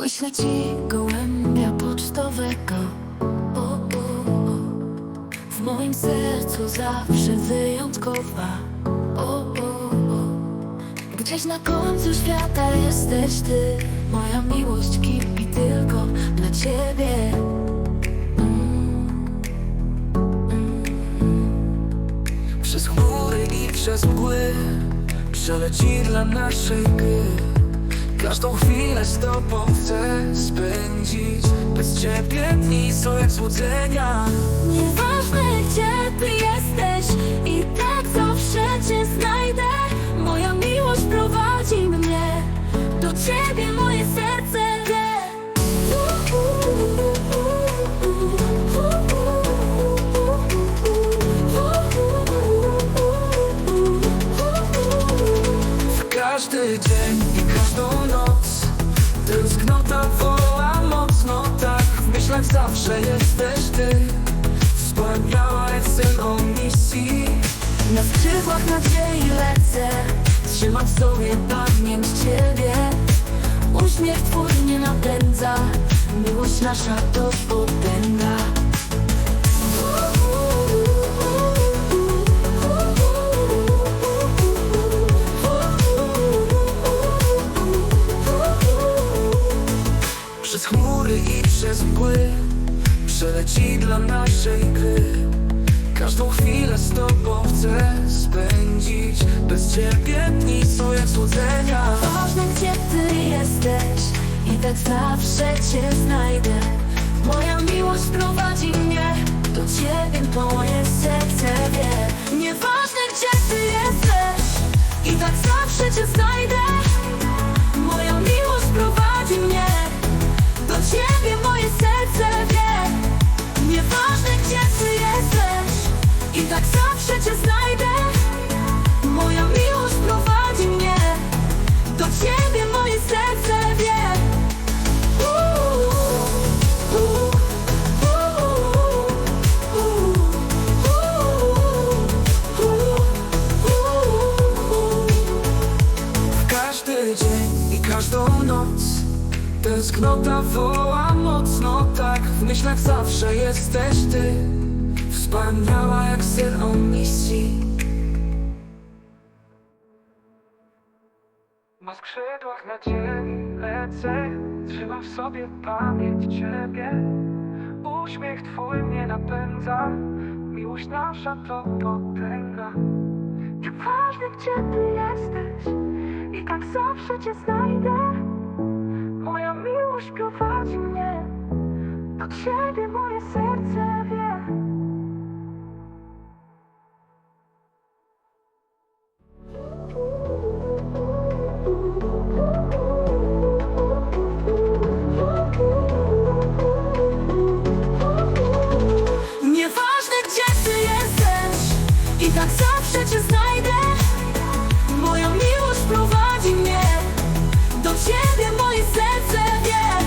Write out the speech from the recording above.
Wyślę ci gołębia pocztowego. O, o, o. W moim sercu zawsze wyjątkowa. O, o, o. Gdzieś na końcu świata jesteś ty. Moja miłość kipi tylko dla ciebie. Przez chmury i przez mgły Przeleci dla naszej gry Każdą chwilę z tobą chcę spędzić Bez ciebie dni są jak złudzenia. Nieważne gdzie ty jesteś zawsze jesteś ty. Wspaniała syn o misji Na skrzydłach nadziei lecę. Trzymam w sobie pamięć ciebie. Uśmiech twój mnie napędza. Miłość nasza to potęga. Przez chmury i przez mgły Przeleci dla naszej gry. Każdą chwilę z tobą chcę spędzić. Bez ciebie dni są jak złudzenia. Ważne gdzie ty jesteś I tak zawsze cię znajdę. Moja miłość prowadzi mnie Do ciebie moje serce wie. Nieważne gdzie ty jesteś I tak zawsze cię znajdę Tęsknota woła mocno tak W myślach zawsze jesteś ty. Wspaniała jak syn o misji. Na skrzydłach nadziei lecę Trzymam w sobie pamięć ciebie. Uśmiech twój mnie napędza Miłość nasza to potęga ciebie moje. Nieważne gdzie ty jesteś i tak zawsze cię znajdę. Moja miłość prowadzi mnie do ciebie, moje serce wie.